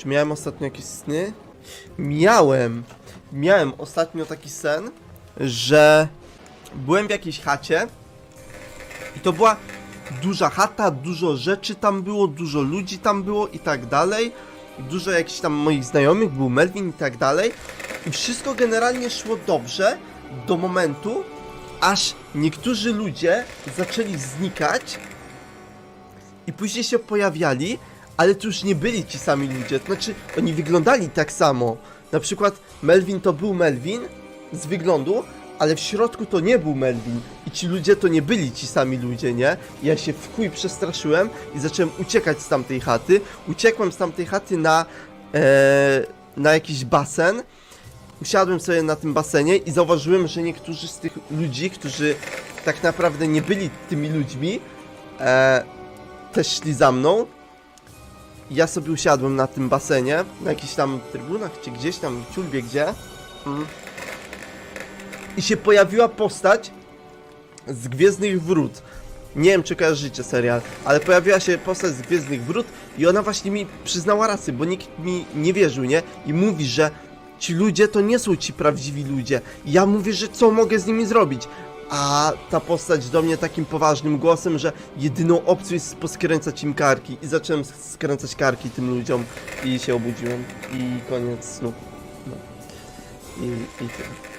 Czy miałem ostatnio jakieś sny? Miałem. Miałem ostatnio taki sen, że byłem w jakiejś chacie i to była duża chata, dużo rzeczy tam było, dużo ludzi tam było i tak dalej. Dużo jakichś tam moich znajomych, był Melvin i tak dalej. I wszystko generalnie szło dobrze do momentu, aż niektórzy ludzie zaczęli znikać i później się pojawiali, ale to już nie byli ci sami ludzie. Znaczy, oni wyglądali tak samo. Na przykład Melvin to był Melvin z wyglądu, ale w środku to nie był Melvin. I ci ludzie to nie byli ci sami ludzie, nie? Ja się w chuj przestraszyłem i zacząłem uciekać z tamtej chaty. Uciekłem z tamtej chaty na, e, na jakiś basen. Usiadłem sobie na tym basenie i zauważyłem, że niektórzy z tych ludzi, którzy tak naprawdę nie byli tymi ludźmi, e, też szli za mną. Ja sobie usiadłem na tym basenie, na jakichś tam trybunach, czy gdzieś tam, ciul wie gdzie. Mm. I się pojawiła postać z Gwiezdnych Wrót. Nie wiem, czy kojarzycie serial, ale pojawiła się postać z Gwiezdnych Wrót i ona właśnie mi przyznała rację, bo nikt mi nie wierzył, nie? I mówi, że ci ludzie to nie są ci prawdziwi ludzie. I ja mówię, że co mogę z nimi zrobić? A ta postać do mnie takim poważnym głosem, że jedyną opcją jest poskręcać im karki. I zacząłem skręcać karki tym ludziom i się obudziłem. I koniec snu. No. I, i tyle.